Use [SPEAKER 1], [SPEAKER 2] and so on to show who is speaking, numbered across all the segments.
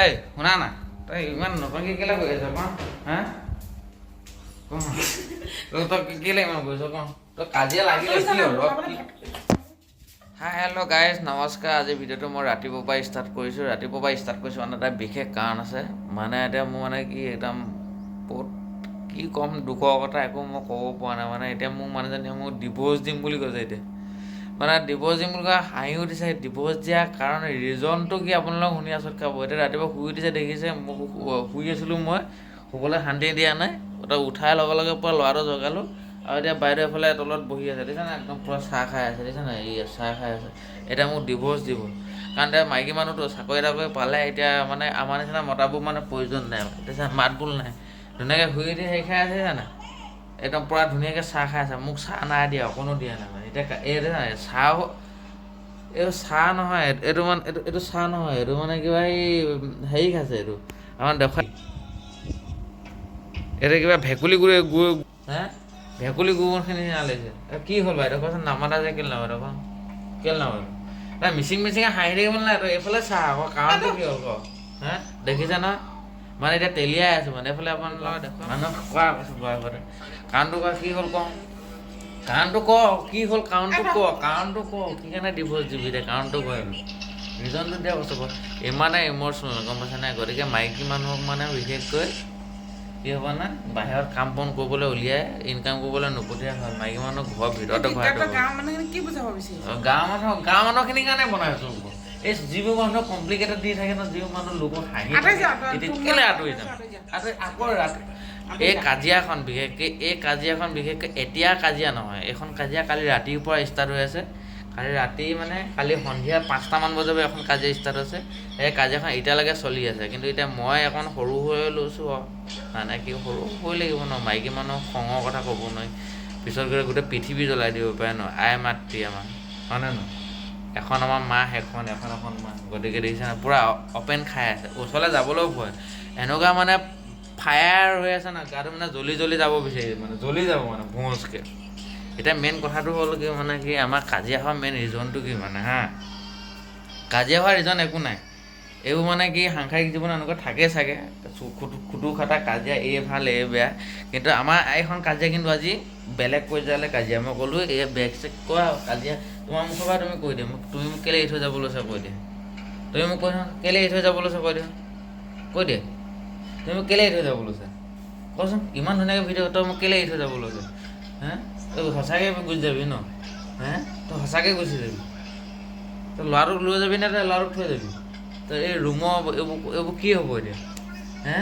[SPEAKER 1] এই, শুনা না। তই ইমান নতুনকৈ কেলৈ গৈ আছ কওঁ? হা? কি হেল্ল' গাইজ নমস্কাৰ। আজি ভিডিঅ'টো মই ৰাতিপুৱাৰ পৰা ষ্টাৰ্ট কৰিছোঁ। ৰাতিপুৱাৰ পৰা ষ্টাৰ্ট কৰিছোঁ মানে এটা বিশেষ কাৰণ আছে। মানে এতিয়া মোৰ মানে কি, একদম বহুত কি ক'ম, দুখৰ কথা একো মই ক'ব পৰা নাই। মানে এতিয়া মোক মানুহজনীয়ে মোক ডিভ'ৰ্চ দিম বুলি কৈছে এতিয়া। মানে ডিভ'ৰ্চ দিম বুলি কৈ হাঁহি উঠিছে ডিভ'ৰ্চ দিয়া কাৰণ ৰিজনটো কি আপোনালোক শুনি আচৰিত খাব এতিয়া ৰাতিপুৱা শুই উঠিছে, দেখিছে, মোক শুই আছিলোঁ মই, শুবলৈ শান্তি দিয়া নাই তই উঠাই লগে লগে পূৰা ল'ৰাটো জগালোঁ, আৰু এতিয়া বাইদেউ এফালে তলত বহি আছে, দেখিছা নাই, একদম পূৰা চাহ খাই আছে, দেখিছা নাই, এই চাহ খাই আছে, এতিয়া মোক ডিভ'ৰ্চ দিব, কাৰণ এতিয়া মাইকী মানুহটো চাকৰি তাকৰি পালে এতিয়া মানে আমাৰ নিচিনা মতাবোৰ মানে প্ৰয়োজন নাই, দেখিছা মাত বোল নাই, ধুনীয়াকৈ শুই উঠি হেৰি খাই আছে জানা একদম পূৰা ধুনীয়াকৈ চাহ খাই আছে। মোক চাহ নাই দিয়া অকণো দিয়া নাই মানে। এতিয়া কা- এই দেখিছা নাই চাহ এইটো চাহ নহয় এইটো- এইটো মানে এইটো এইটো চাহ নহয় এইটো মানে কিবা এই হেৰি খাইছে এইটো। আমাৰ দেখুৱাই এইটো কিবা ভেকুলী গুৰি গুৰ হে? ভেকুলী গোবৰখিনি আনিছে কি হ'ল বাইদেউ কোৱাচোন নামাতা যে কেলে নামাতা? কোৱা কেলে নামাতা? নাই মিচিং মিচিঙে হাঁহি থাকিব নাই তই এইফালে চা আকৌ কাৰণটো কি হ'ল হে? দেখিছা নহয়? মানে এতিয়া তেলিয়াই আছোঁ মানে এইফালে আপোনালোকে মানুহক কোৱা কৈছোঁ কোৱা আগতে কাৰণটো কোৱা কি হ'ল কওঁ? কাৰণটো ক কি হ'ল কাৰণটো ক কাৰণটো ক কি কাৰণে ডিভ'ৰ্চ দিবি এতিয়া? কাৰণটো ক ৰিজনটো দিয়া বস্তু ক ইমানে ইম'চনেল গম পাইছা নাই? গতিকে মাইকী মানুহক মানে বিশেষকৈ কি হ'ব না বাহিৰত কাম বন কৰিবলৈ উলিয়াই ইনকাম কৰিবলৈ নপঠিয়া হয়। মাইকী মানুহ ঘৰৰ ভিতৰতে ভৰাই
[SPEAKER 2] গাঁৱৰ মানুহখিনি কি বুজাব বিচাৰিছ?
[SPEAKER 1] গাঁৱৰ মানুহ গাঁৱৰ মানুহখিনিৰ কাৰণে বনাইছো এই যিবোৰ মানুহ কমপ্লিকেটেড দি থাকে ন যিবোৰ মানুহ লোকক হাঁহি কেলে আঁতৰি যাম? আকৌ ৰাতি এই কাজিয়াখন বিশেষকৈ এই কাজিয়াখন বিশেষকৈ এতিয়া কাজিয়া নহয়। এইখন কাজিয়া কালি ৰাতিৰ পৰা ষ্টাৰ্ট হৈ আছে। কালি ৰাতি মানে কালি সন্ধিয়া পাঁচটামান বজাৰ পৰা এখন কাজিয়া ষ্টাৰ্ট হৈছে। সেই কাজিয়াখন এতিয়ালৈকে চলি আছে। কিন্তু এতিয়া মই এখন সৰু হৈ লৈছোঁ আৰু। মানে কি সৰু হৈ লাগিব ন? মাইকী মানুহ খঙৰ কথা ক'ব নোৱাৰি। পিছত গৈ গোটেই পৃথিৱী জ্বলাই দিব পাৰে ন? আই মাতৃ আমাৰ। হয়নে নহয়? এখন আমাৰ মা এখন এখন এখন মা গতিকে দেখিছে নাই পূৰা অপেন খাই আছে। ওচৰলৈ যাবলৈও ভয়। এনেকুৱা মানে ফায়াৰ হৈ আছে না গাটো মানে জ্বলি জ্বলি যাব বিচাৰিছে মানে জ্বলি যাব মানে ভোঁজকৈ। এতিয়া মেইন কথাটো হ'ল কি মানে কি আমাৰ কাজিয়া হোৱা মেইন ৰিজনটো কি মানে হা? কাজিয়া হোৱা ৰিজন একো নাই। এইবোৰ মানে কি সাংসাৰিক জীৱন এনেকুৱা থাকে চাগে। খুটু খুটু কাজিয়া এই ভাল এই বেয়া। কিন্তু আমাৰ এইখন কাজিয়া কিন্তু আজি বেলেগ পৰ্যায়লৈ কাজিয়া। মই ক'লোঁ এই বেগ চেক কোৱা কাজিয়া তোমাৰ মুখৰ পৰা তুমি কৈ দিয়া, মোক তুমি মোক কেলৈ এৰি থৈ যাব লৈছা কৈ দিয়া। তুমি মোক কৈ দিয়া কেলৈ এৰি থৈ যাব লৈছা কৈ দিয়া। কৈ দিয়া। তুমি মোক কেলৈ এৰি থৈ যাব লৈছা কচোন, ইমান ধুনীয়াকৈ ভিডিঅ' তই মোক কেলৈ এৰি থৈ যাব লৈছা হে? তই সঁচাকৈ গুচি যাবি ন? হে? তই সঁচাকৈ গুচি যাবি। তই ল'ৰাটোক লৈ যাবি নে তই ল'ৰাটোক থৈ যাবি? তই এই ৰুমৰ এইবোৰ এইবোৰ কি হ'ব এতিয়া? হে?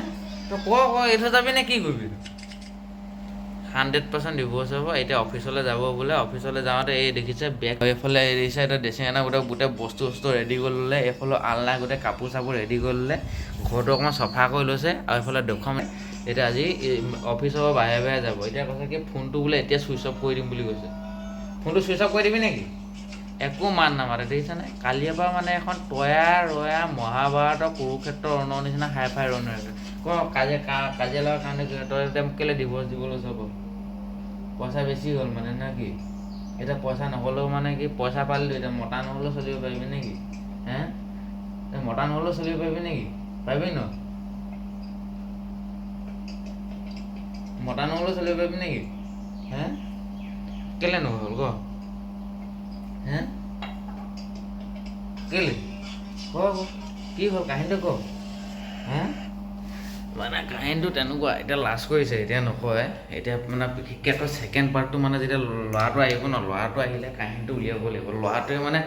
[SPEAKER 1] তই ক এৰি থৈ যাবি নে কি কৰিবি? হাণ্ড্ৰেড পাৰ্চেণ্ট ডিভ'ৰ্চ হ'ব এতিয়া অফিচলৈ যাব বোলে অফিচলৈ যাওঁতে এই দেখিছে বেগ এইফালে এৰিছে এতিয়া ড্ৰেছিং এনে গোটেই গোটেই বস্তু চস্তু ৰেডি কৰি ল'লে এইফালে আলনা গোটেই কাপোৰ চাপোৰ ৰেডি কৰি ল'লে ঘৰটো অকণমান চফা কৰি লৈছে আৰু এইফালে দেখুৱাম এতিয়া আজি অফিচৰ পৰা বাহিৰে বাহিৰে যাব। এতিয়া কৈছে কি ফোনটো বোলে এতিয়া ছুইচ অফ কৰি দিম বুলি কৈছে। ফোনটো ছুইচ অফ কৰি দিবি নেকি? একো মান নামাতে দেখিছানে কালিৰ পৰা মানে এখন তয়া ৰয়া মহাভাৰতৰ কুৰুক্ষেত্ৰ ৰণৰ নিচিনা হাই ফাই ৰণ হৈ আছে। ক কাজিয়া কা- কাজিয়া লগাৰ কাৰণে কি- তই এতিয়া মোক কেলৈ ডিভ'ৰ্চ দিবলৈ চাব পইচা বেছি হ'ল মানে নে কি? এতিয়া পইচা নহ'লেও মানে কি, পইচা পালিলোঁ এতিয়া মতা নহ'লেও চলিব পাৰিবি নেকি হে? তই মতা নহ'লেও চলিব পাৰিবি নেকি পাৰিবি ন? মতা নহ'লেও চলিব পাৰিবি নেকি হে? কেলে নহ'ল ক? হে? কেলে? ক ক? কি হ'ল? কাহিনীটো ক? হে? মানে কাহিনীটো তেনেকুৱা এতিয়া লাজ কৰিছে এতিয়া নকয়। এতিয়া মানে বিশেষকৈ ছেকেণ্ড পাৰ্টটো মানে যেতিয়া ল'ৰাটো আহিব ন ল'ৰাটো আহিলে কাহিনীটো উলিয়াব লাগিব। ল'ৰাটোৱে মানে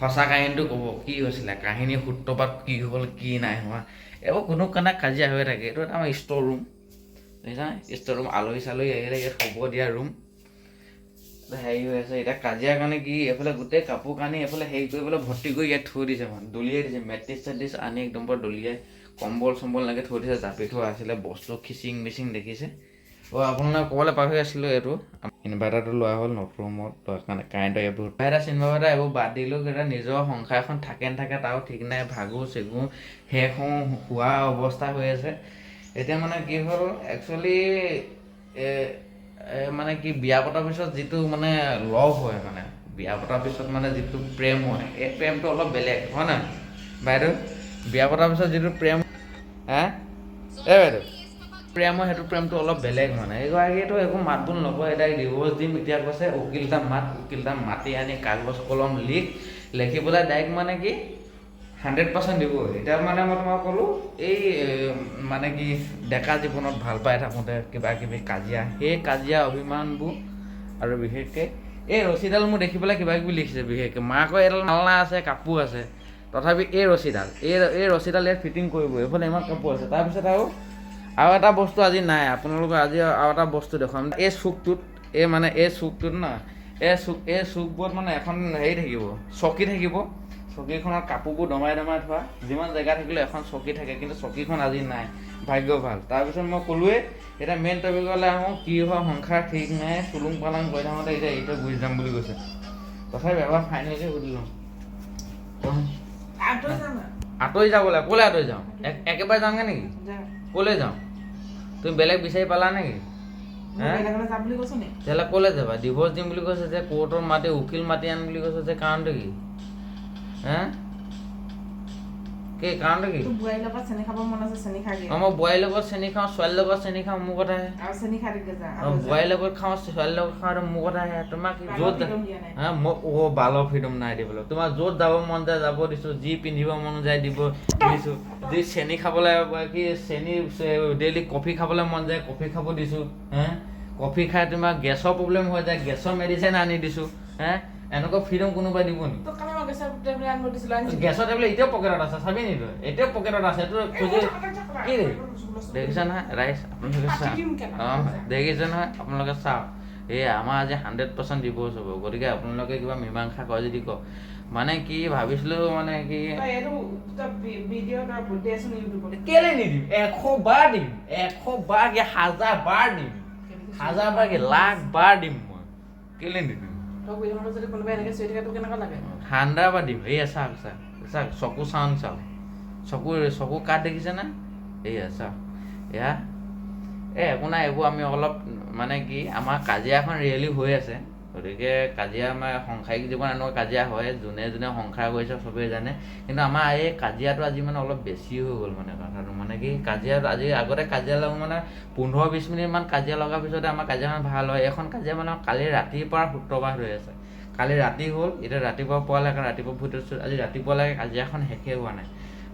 [SPEAKER 1] সঁচা কাহিনীটো ক'ব কি হৈছিলে কাহিনীৰ সূত্ৰপাত কি হ'ল কি নাই হোৱা। এইবোৰ কোনো কাৰণে কাজিয়া হৈ থাকে। এইটো এটা আমাৰ ষ্ট'ৰ ৰুম দেখিছা ষ্ট'ৰ ৰুম আলহী চালহী আহিলে ইয়াত খবৰ দিয়া ৰুম হেৰি হৈ আছে এতিয়া কাজিয়াৰ কাৰণে কি এইফালে গোটেই কাপোৰ কানি এইফালে হেৰি কৰি পেলাই ভৰ্তি কৰি ইয়াত থৈ দিছে মানে দলিয়াই দিছে মেট্ৰিছ চেট্ৰিছ আনি একদম পুৰা দলিয়াই কম্বল চম্বল এনেকৈ থৈ দিছে জাপি থোৱা আছিলে বস্তু খিচিং মিচিং দেখিছে। অঁ আপোনালোকে ক'বলৈ পাহৰি আছিলোঁ এইটো। ইনভাৰ্টাৰটো লোৱা হ'ল নতুন ৰুমত লোৱাৰ কাৰণে কাৰেণ্টৰ এইবোৰ। ইনভাৰ্টাৰ চিনভাৰ্টাৰ এইবোৰ বাদ দিলেও কেইটা নিজৰ সংসাৰ এখন থাকে নাথাকে তাৰো ঠিক নাই ভাগো চেগো শেষ হওঁ হোৱা অৱস্থা হৈ আছে। এতিয়া মানে কি হ'ল একচুৱেলি মানে কি বিয়া পতাৰ পিছত যিটো মানে লভ হয় মানে বিয়া পতাৰ পিছত মানে যিটো প্ৰেম হয় এই প্ৰেমটো অলপ বেলেগ হয় নাই? বাইদেউ বিয়া পতাৰ পিছত যিটো প্ৰেম হা? প্ৰেমৰ সেইটো প্ৰেমটো অলপ বেলেগ মানে। এইগৰাকীয়েতো একো মাত বোল নকয় এতিয়া ডিভৰ্চ দিম, এতিয়া কৈছে উকিলতা মাত উকিলতা মাতি আনি কাগজ, কলম লিখ, লিখি পেলাই ডাইৰেক্ট মানে কি হাণ্ড্ৰেড পাৰ্চেণ্ট দিব। এতিয়া মানে মই তোমাক ক'লোঁ, এই মানে কি, ডেকা জীৱনত ভালো পাই থাকোঁতে কিবা কিবি কাজিয়া, সেই কাজিয়া অভিমানবোৰ আৰু বিশেষকৈ, এই ৰছীডাল মোৰ দেখি পেলাই কিবা কিবি লিখিছে বিশেষকৈ। মাকৰ এডাল মালনা আছে, কাপোৰ আছে। তথাপি এই ৰছীডাল এই এই ৰছীডাল ইয়াত ফিটিং কৰিব, এইফালে ইমান কাপোৰ আছে। তাৰপিছত আৰু আৰু এটা বস্তু আজি নাই, আপোনালোকৰ আজি আৰু এটা বস্তু দেখুৱাম। এই চুকটোত এই মানে এই চুকটোত না এই চুক এই চুকবোৰত মানে এখন হেৰি থাকিব, চকী থাকিব। চকীখনত কাপোৰবোৰ দমাই দমাই থোৱা, যিমান জেগা থাকিলেও এখন চকী থাকে, কিন্তু চকীখন আজি নাই, ভাগ্য ভালো। তাৰপিছত মই ক'লোৱে, এতিয়া মেইন টপিকলৈ আহোঁ, কি হয় সংসাৰ ঠিক নাই, চুলুং পালাং কৰি থাকোঁতে এতিয়া এতিয়া গুচি যাম বুলি কৈছে। তথাপি এবাৰ ফাইনেলি সুধিলোঁ আঁতৰি যাবলৈ ক'লৈ আঁতৰি যাওঁ? এক- একেবাৰে যাওঁগৈ নেকি? ক'লৈ যাওঁ? তুমি বেলেগ বিচাৰি পালা নেকি? হে? তেতিয়াহ'লে ক'লৈ যাবা। ডিভৰ্চ দিম বুলি কৈছে যে কোৰ্টৰ মাতি উকিল মাতি আন বুলি কৈছে যে কাৰণটো কি? হে? কি কাৰণটো কি?
[SPEAKER 2] বোৱাৰীৰ লগত চেনি খাব মন আছে চেনি খাগে
[SPEAKER 1] মই বোৱাৰীৰ লগত চেনি খাওঁ ছোৱালীৰ লগত চেনি খাওঁ মোৰ কথাহে
[SPEAKER 2] আৰু চেনি খাই দিলে যা
[SPEAKER 1] অঁ বোৱাৰীৰ লগত খাওঁ ছোৱালীৰ লগত খাওঁ এইটো মোৰ কথাহে তোমাক
[SPEAKER 2] নাই।
[SPEAKER 1] হা মই অ' বালৰ ফ্ৰীডম নাই দিবলৈ। তোমাৰ য'ত যাব মন যায় যাব দিছোঁ। যি পিন্ধিব মন যায় দিব দিছোঁ। যি চেনি খাবলৈ কি চেনি ডেইলি কফি খাবলৈ মন যায় কফি খাব দিছোঁ। হে? কফি খাই তোমাৰ গেছৰ প্ৰব্লেম হৈ যায় গেছৰ মেডিচিন আনি দিছোঁ। হে? এনেকুৱা ফ্ৰীডম কোনোবাই দিব নেকি
[SPEAKER 2] গেছৰ টেবলেট আনিব দিছিলোঁ আনিছিলোঁ।
[SPEAKER 1] গেছৰ টেবলেট এতিয়াও পকেটত আছে চাবি নি তই? এতিয়াও পকেটত আছে এইটো খুজি কি দেখিছে নহয়? ৰাইজ আপোনালোকে চাওক। অঁ দেখিছে নহয়? আপোনালোকে চাওক। এই আমাৰ আজি হাণ্ড্ৰেড পাৰ্চেণ্ট ডিভ'ৰ্চ হ'ব। গতিকে আপোনালোকে কিবা মীমাংসা কৰে যদি কওক মানে কি ভাবিছিলোঁ মানে কি। কেলে নিদিম? এশ বাৰ দিম। এশ বাৰ কি হাজাৰ বাৰ দিম? হাজাৰ বাৰ কি লাখ বাৰ দিম মই। কেলে নিদিম?
[SPEAKER 2] যদি কোনোবাই এনেকৈ চিঞৰি থাকে, তোৰ কেনেকুৱা লাগে?
[SPEAKER 1] ঠাণ্ডা বা দিম। এইয়া চাওক চাওক চাওক চকু চাউন চাওক চকু চকু কাঠ দেখিছেনে এইয়া চাওক এয়া এই একো নাই, এইবোৰ আমি অলপ মানে কি, আমাৰ কাজিয়াখন ৰিয়েলি হৈ আছে। গতিকে কাজিয়া আমাৰ সাংসাৰিক জীৱন এনেকুৱা কাজিয়া হয় যোনে যোনে সংসাৰ কৰিছে চবেই জানে। কিন্তু আমাৰ এই কাজিয়াটো আজি মানে অলপ বেছি হৈ গ'ল মানে কথাটো। মানে কি কাজিয়াত আজি আগতে কাজিয়া লগা মানে পোন্ধৰ বিছ মিনিটমান কাজিয়া লগাৰ পিছতে আমাৰ কাজিয়াখন ভাল হয়। এইখন কাজিয়া মানে কালি ৰাতিৰ পৰা সূত্ৰপাত হৈ আছে। কালি ৰাতি হ'ল এতিয়া ৰাতিপুৱা পোৱালৈকে ৰাতিপুৱা ফুটিছোঁ আজি ৰাতিপুৱালৈকে কাজিয়াখন শেষেই হোৱা নাই।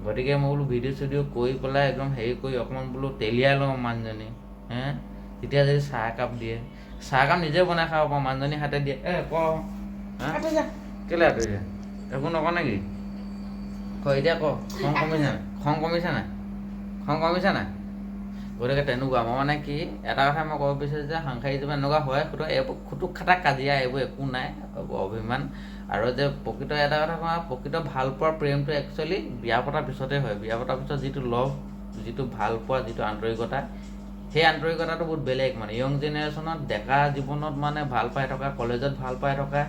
[SPEAKER 1] গতিকে মই বোলো ভিডিঅ' চিডিঅ' কৰি পেলাই একদম হেৰি কৰি অকণমান বোলো তেলিয়াই লওঁ মানুহজনী হে। তেতিয়া যদি চাহ একাপ দিয়ে। চাহ একাপ নিজে বনাই খাব পাৰোঁ মানুহজনী হাতে দিয়ে। এ ক।
[SPEAKER 2] আঁতৰি যা।
[SPEAKER 1] কেলৈ আঁতৰি যায় একো নকওঁ নেকি? ক এতিয়া ক। খং কমিছে নাই? খং কমিছে নাই? খং কমিছে নাই? গতিকে তেনেকুৱা মই মানে কি এটা কথা মই ক'ব বিচাৰিছোঁ যে সাংসাৰিক জীৱন এনেকুৱা হয় খুটুক এইবোৰ খুটুক খাটাক কাজিয়া এইবোৰ একো নাই অভিমান। আৰু যে প্ৰকৃত এটা কথা কোৱা প্ৰকৃত ভাল পোৱাৰ প্ৰেমটো একচুৱেলি বিয়া পতাৰ পিছতে হয়। বিয়া পতাৰ পিছত যিটো লভ যিটো ভাল পোৱা যিটো আন্তৰিকতা সেই আন্তৰিকতাটো বহুত বেলেগ মানে। য়ং জেনেৰেশ্যনত ডেকা জীৱনত মানে ভালো পাই থকা কলেজত ভালো পাই থকা,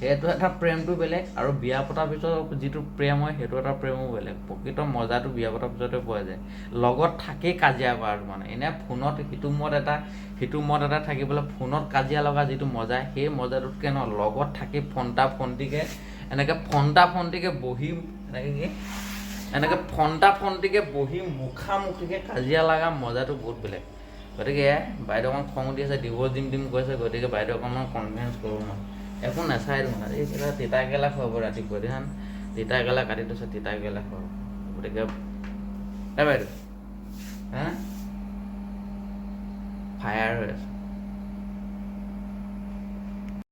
[SPEAKER 1] সেইটো এটা প্ৰেমটো বেলেগ আৰু বিয়া পতাৰ পিছত যিটো প্ৰেম হয়, সেইটো এটা প্ৰেমো বেলেগ। প্ৰকৃত মজাটো বিয়া পতাৰ পিছতে পোৱা যায়। লগত থাকেই কাজিয়া কৰাটো মানে। এনে ফোনত সিটো মত এটা, সিটো মত এটা থাকি পেলাই ফোনত কাজিয়া লগা যিটো মজা, সেই মজাটোতকৈ ন, লগত থাকি ফণ্টা ফণ্টিকৈ এনেকৈ ফণ্টা ফণ্টিকৈ বহি, এনেকৈ কি? এনেকৈ ফণ্টা ফণ্টিকৈ বহি মুখামুখিকৈ কাজিয়া লগা মজাটো বহুত বেলেগ। গতিকে বাইদেউ অকণ খং উঠি আছে ডিভ'ৰ্চ দিম দিম কৈছে গতিকে বাইদেউ অকণমান কনভিনেঞ্চ কৰোঁ মই। একো নাচাই দেখোন এই কেলা তিতা কেৰেলা খুৱাব ৰাতিপুৱা দেখান তিতা কেৰেলা কাটি থৈছে, তিতা কেৰেলা খুৱাব। গতিকে দে বাইদেউ, হা? ফায়াৰ হৈ আছে।